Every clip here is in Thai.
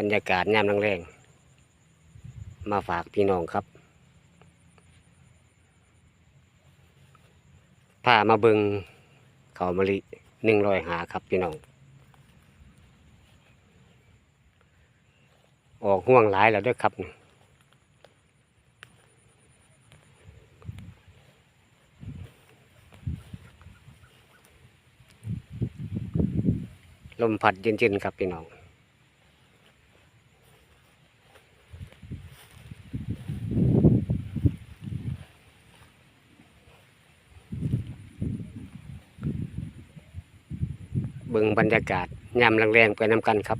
บรรยากาศยามแรงๆมาฝากพี่น้องครับพามาเบิงเขามะลิหนึ่งรอยหาครับพี่น้อง ออกห่วงหลายแล้วด้วยครับลมพัดเย็นๆครับพี่น้อง เบิ่งบรรยากาศยามแรงๆไปน้ำกันครับ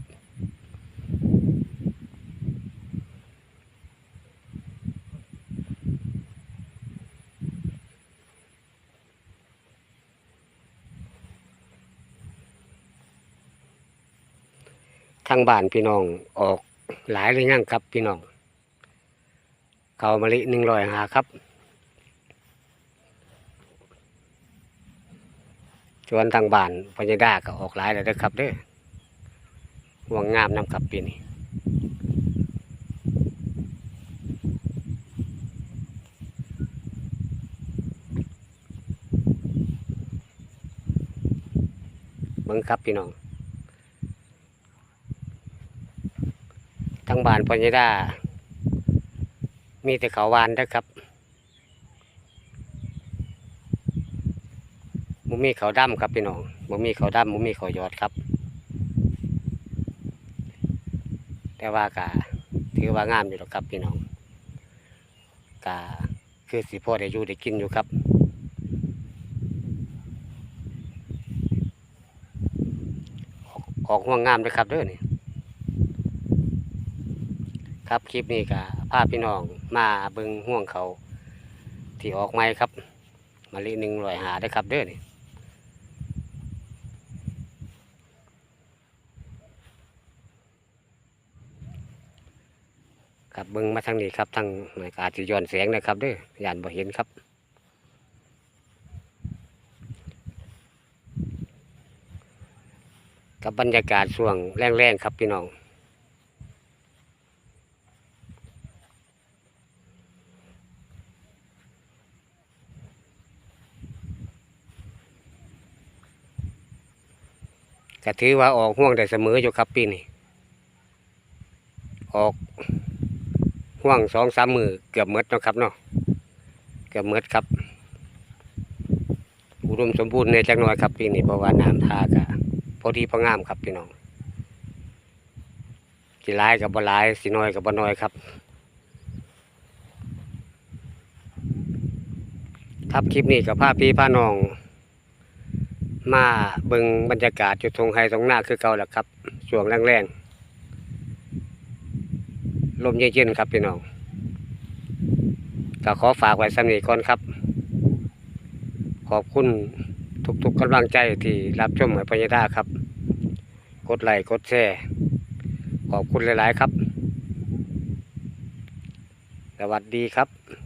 ทางบ้านพี่น้องออกหลายหรือยังครับพี่น้อง เขามะลิหนึ่งร้อยหาครับ ส่วนทางบ้านพญาดาก็ออกหลายแล้วเด้อครับเด้อห่วงงามน้ำครับปีนี้เบิ่งครับพี่น้องทางบ้านพญดามีแต่เขาหวานนะครับ มีเขาวดำครับพี่น้องมุมีเขาวดำมุมีเขายอดครับ แต่ว่ากะถือว่างามอยู่หรอกครับพี่น้องกะคือสิพ่อได้อยู่ได้กินอยู่ครับออกห่วงงามเลยครับเด้อนี่ครับคลิปนี้ก็พาพี่น้องมาเบิ่งห่วงเขาที่ออกไม้ครับมาลีหนึ่งรอยหาได้ครับเด้อนี่ ครับเบิ่งมาทางนี้ครับทางหน่วยอาจจะย้อนแสงนะครับด้อยานบ่เห็นครับกับบรรยากาศช่วงแรงๆครับพี่น้องก็ถือว่าออกห่วงได้เสมออยู่ครับปีนี้ออก ห่วงสองสามมือเกือบหมดนะครับเนาะเกือบหมดครับ อุดมสมบูรณ์ในจักหน่อยครับปีนี้เพราะว่าน้ำทากะพอดีพองามครับพี่น้องสิหลายกับบ่หลายสิน้อยกับบ่น้อยครับ ครับคลิปนี้กับพาพี่พาน้อง มาเบิ่งบรรยากาศจุดทงไฮตรงหน้าคือเก่าแหละครับช่วงแรงๆ ลมเย็นๆครับพี่น้องก็ขอฝากไว้สำนีก่อนครับ ขอบคุณทุกๆกำลังใจที่รับชมให้พญาดาครับ กดไลค์กดแชร์ขอบคุณหลายๆครับ สวัสดีครับ